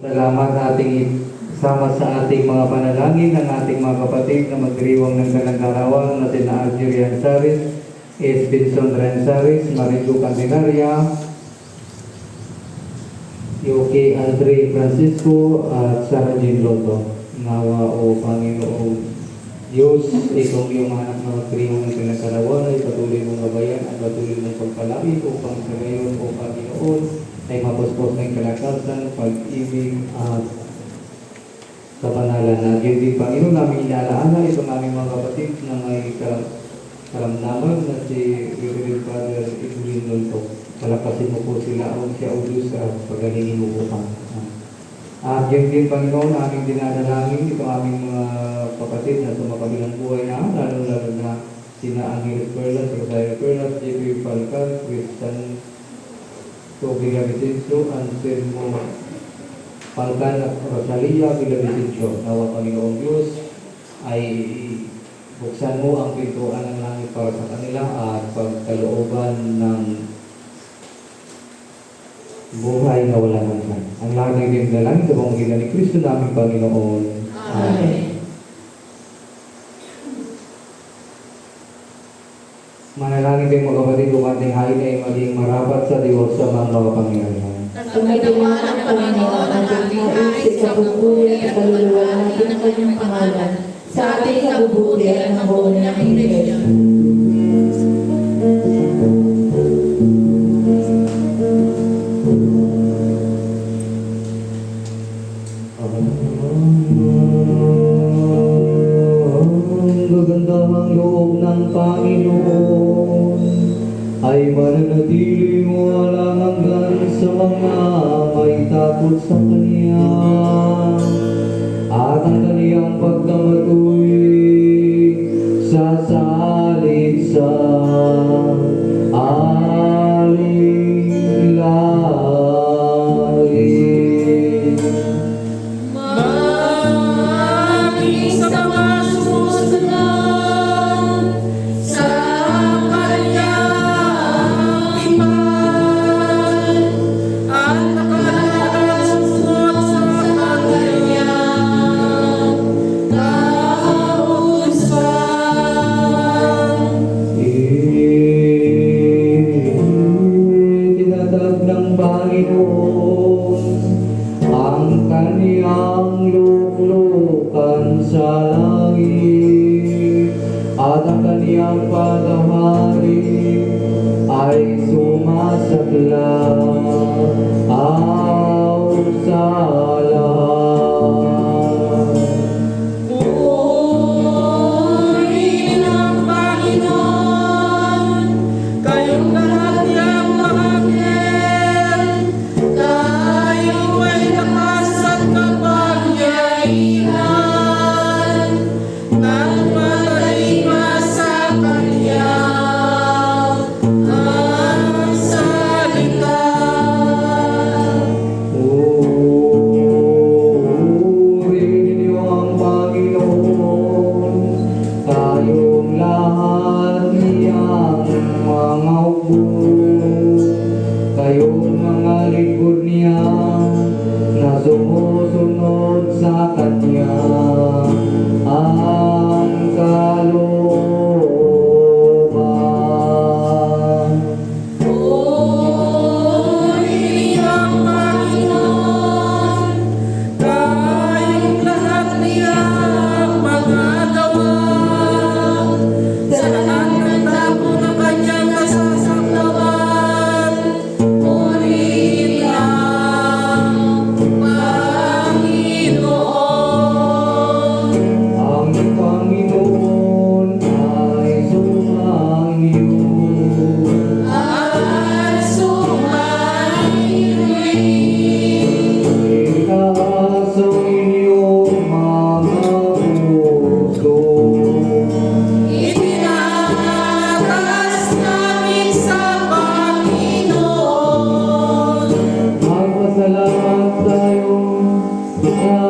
Salamat ating isama sa ating mga panalangin ng ating mga kapatid na magdiriwang ng kalangarawan na sina Algeria Ansaris, S. Benson Ransaris, Marilu Candelaria, Yoke Andre Francisco at Sarah Jean Loto. Nawa o Panginoong Diyos, itong iyong anak na magdiriwang ng kalangarawan ay patuloy mong gabayan at patuloy mong pagpalapit upang sa ngayon o Panginoon ay mapuspos ng kalakasan, pag-ibig at kapanalan na yun din Panginoon namin inaalaala itong aming mga kapatid na may karam karamdaman na si Reverend Father Edwin Nolto. Palakasin mo po sila o siya o Diyos at pagalingin mo po pa. At yun din Panginoon, aming dinadalangin itong aming mga kapatid na sumakabilang buhay na lalo-lalo na sina Angeles Perlas, Rosario Perlas, J.P. Falcon, Christian Toby Vicencio, Anselmo Falcan at Rosalia Villavicencio. Nawa Panginoong Diyos ay buksan mo ang pintuan ng langit para sa kanila at pagkalooban ng buhay na wala hanggan. Ang lahat ng din na langit sa pamamagitan ni Kristo naming Panginoon. Amen. Manalangin din mga kapatid kung ating hain ay maging marapat sa Diyos sa mga kapangyarihan. Kung may ginawa ng Panginoon ang pagkain sa kabubuhay at kaluluwa natin ang kanyang pangalan, sa ating kabubuhay at ng buong ng Iglesia. Oh. Sa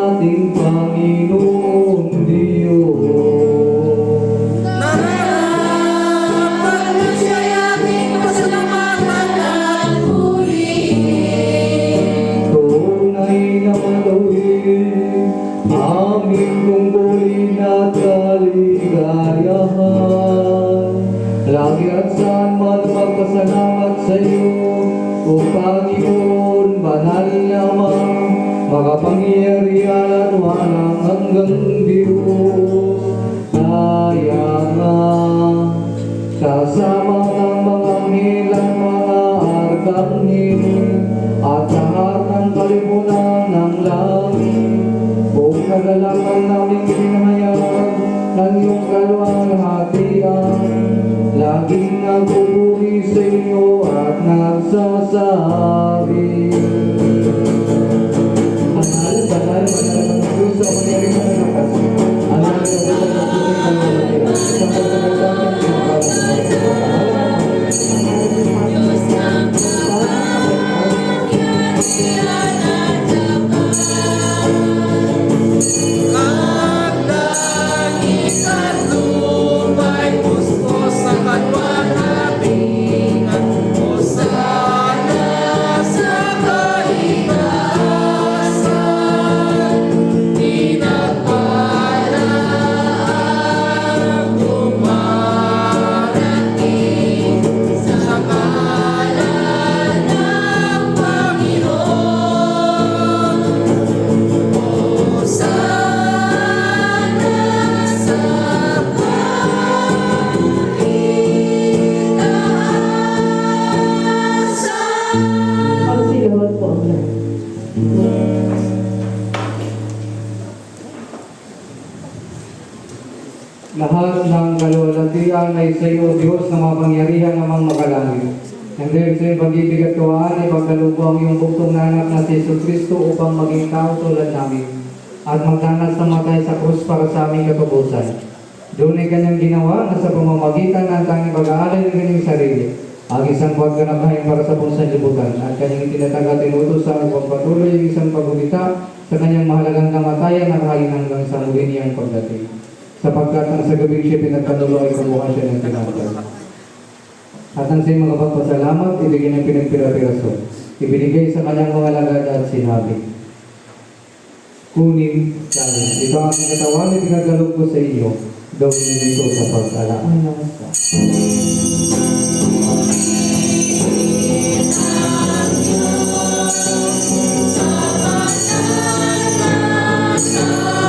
ating Panginoon hanggang mapangyarihan namang makalangit. And dahil sa iyong pag-ibig at tuwaan ay pagkalubo ang buktong na anak na si Jesus Kristo upang maging tao tulad namin at magdanas ng matay sa krus para sa aming katubusan. Doon ay kanyang ginawa na sa pamamagitan ng tanging pag-aalay ng kanyang sarili ang isang pagkanabahin para sa buong sanlibutan at kanyang itinatag at inutos sa pagpatuloy ang isang pagulita sa kanyang mahalagang kamatayan at hain hanggang sa muli niyang pagdating sapagkat ang sa gabing siya pinagkanulo ay kumuha siya ng tinapay. At ang siyang mga pagpasalamat, ibigay ng pinagpira-piraso. Ibinigay sa kanyang mga lagad at sinabi, Kunin sa akin. Ito ang katawan na pinagalog ko sa iyo. Gawin niyo ito sa pag-alaala sa Matapos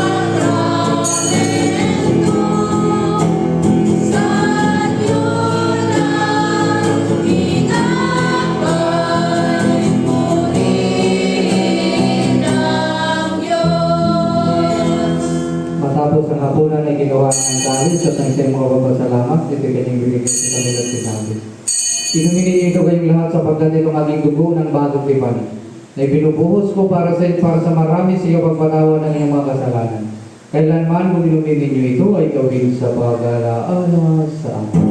mga papasalamat, ito kanyang binigay sa kanila at sinabi. Inumin ninyo kayong lahat sapagkat ito maging dugo ng bagong tipan na ibinubuhos ko para sa para sa marami sa iyo pagpatawa ng iyong mga kasalanan. Kailanman kung inumin ninyo ito ay gawin sa pag-alaala sa akin.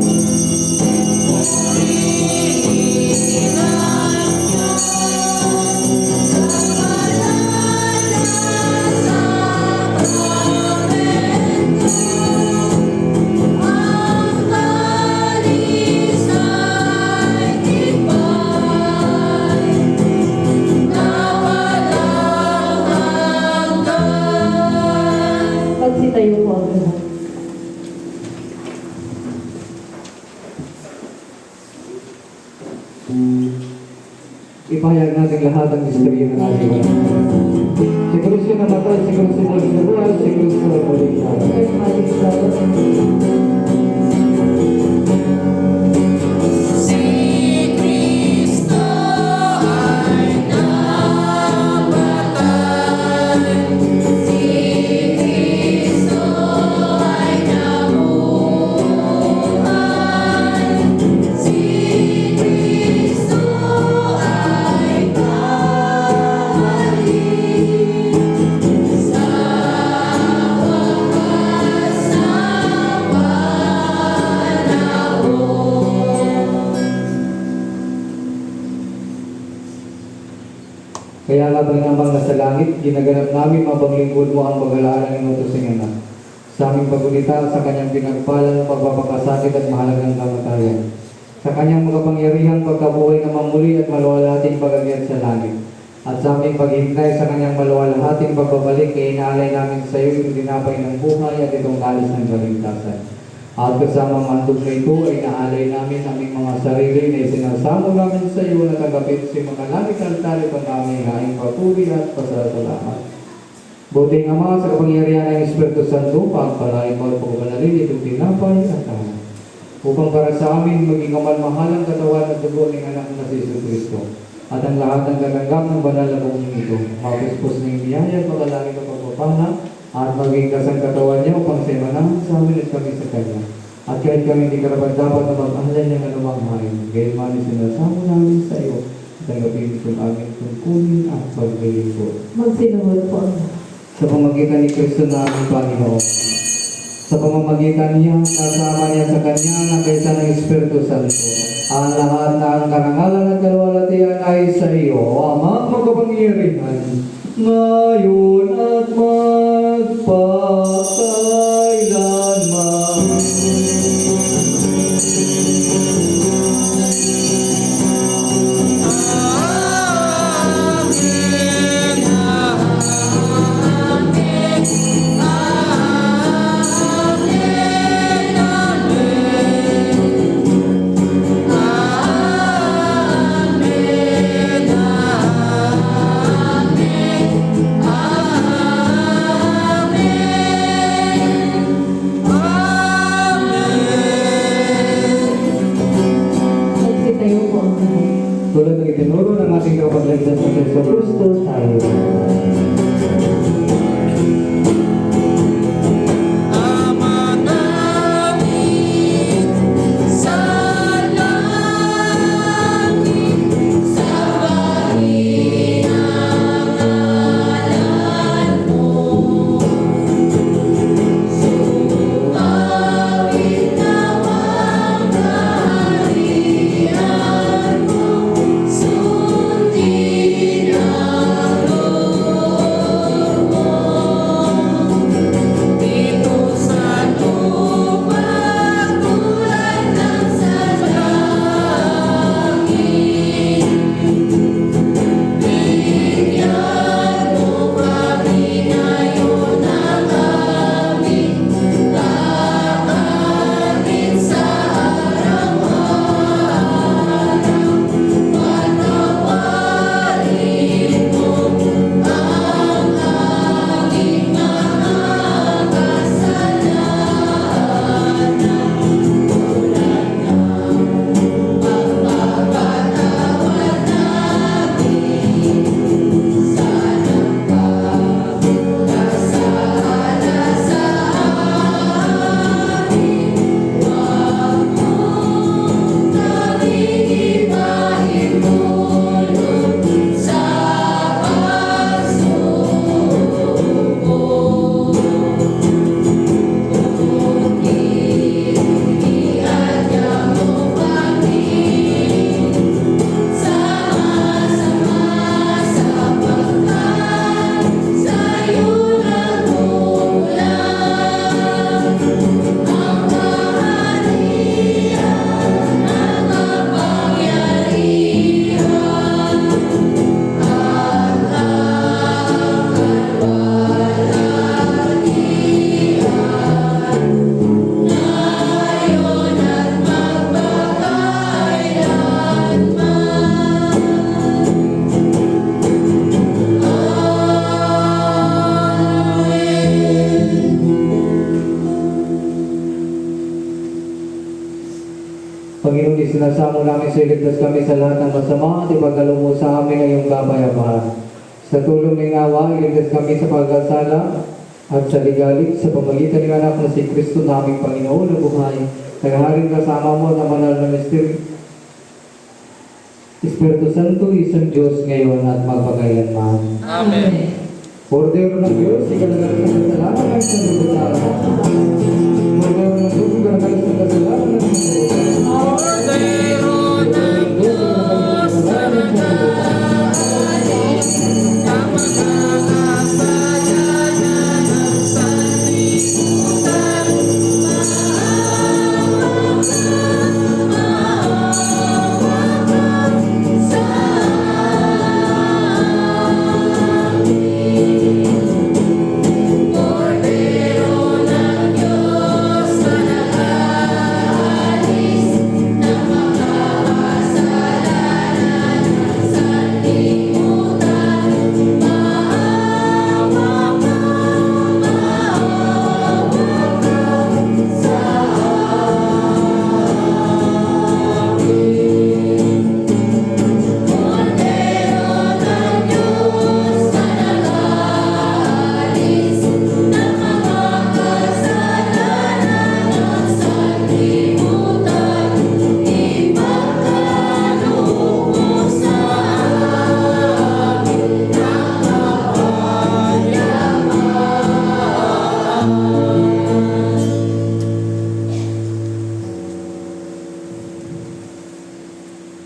Kristo namatay, si langit, ginaganap namin mabang lingkod mo ang pag-alaala ng utusing anak. Sa aming pagulita sa kanyang pinagpalang pagpapakasakit at mahalagang kamatayan. Sa kanyang makapangyarihang pagkabuhay na mamuli at maluwalating pag sa langit. At sa aming paghintay sa kanyang maluwalhating pagbabalik, kay inaalay namin sa iyo yung dinapay ng buhay at itong kalis ng kaligtasan. At kasama mandog na ito ay naalay namin aming mga sarili na isinasamo namin sa iyo na tagapit si mga langit altar ito namin haing papuri at pasasalamat. Buti nga mga sa kapangyarihan ng Espiritu Santo, pagpalain mo at pagbanalin itong tinapay at tahan. Upang para sa amin maging kamalmahalang katawan at dugo ng anak na si Jesus Kristo. At ang lahat ng galanggam ng banal na buong ito, mapuspos ng biyaya at makalangin ng pagpapana, at maging kasang katawan niya upang sa amin at kami sa Kanya. At kahit kami hindi karapat dapat na mag-ahalay ng anumang hain, gayon man ay sinasamo namin sa iyo, tanggapin itong aming tungkulin at paglilingkod Magsinuhod po sa pamagitan ni Kristo na aming Panginoon. Sa pamamagitan niya, kasama niya sa Kanya na kaysa ng Espiritu Santo. Ang lahat na ang karangalan at kalwalatian ay sa iyo, Ama makapangyarihan, ngayon at magpakailanman. Tulad ng itinuro ng ating na Kristo Kristo tayo. Iligtas kami sa lahat ng masama at ipagdalo mo sa amin ang iyong kapayapahan. Sa tulong ng awa, iligtas kami sa pagkasala at sa ligalig sa pamagitan ng anak na si Kristo na aming Panginoon na buhay. Naghaharing kasama mo na manal na mister. Espiritu Santo, isang Diyos ngayon at magpakailanman. Amen. Kordero ng Diyos, ikalagalan ng kasalanan ng sanlibutan. Kordero ng Diyos, ikalagalan ng kasalanan ng sanlibutan.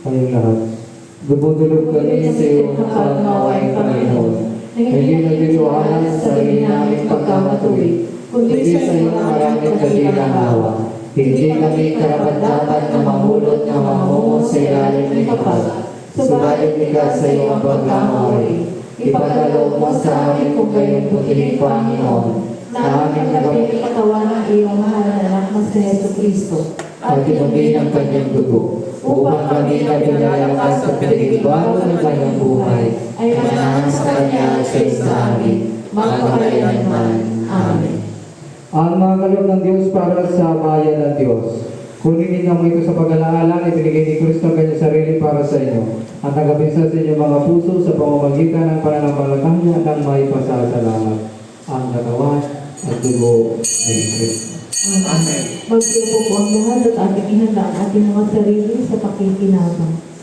Dumudulog kami sa iyo ng pagmawain Panginoon. Hindi nagtitiwala sa sarili namin pagkamatuloy, kundi sa iyo ang maraming kadilang awa. Hindi kami karapat-dapat na mahulot na mamungo sa ilalim ng kapal. Subalit bigas sa iyo ang pagkamaway. Ipagkaloob mo sa amin kung gayon putiling Panginoon, na aming Kapit katawan ng iyong mahal na anak na si Yesu Kristo. At tinubin ang kanyang dugo, upang kami na pinalakas sa pinagbago ng kanyang buhay, ay manahan sa kanya sa sa amin, magpakailanman. Amen. Ang mga kaloob ng Diyos para sa bayan ng Diyos. Kunin ninyo mo ito sa pag-alaalang ibinigay ni Kristo ang kanyang sarili para sa inyo. At nagabisa sa inyong mga puso sa pamamagitan ng pananampalataya ng may pasasalamat. Ang katawan at dugo ni Kristo. Amen. Magsiupo po ang lahat at ating ihanda ang ating mga sarili sa pakikinabang.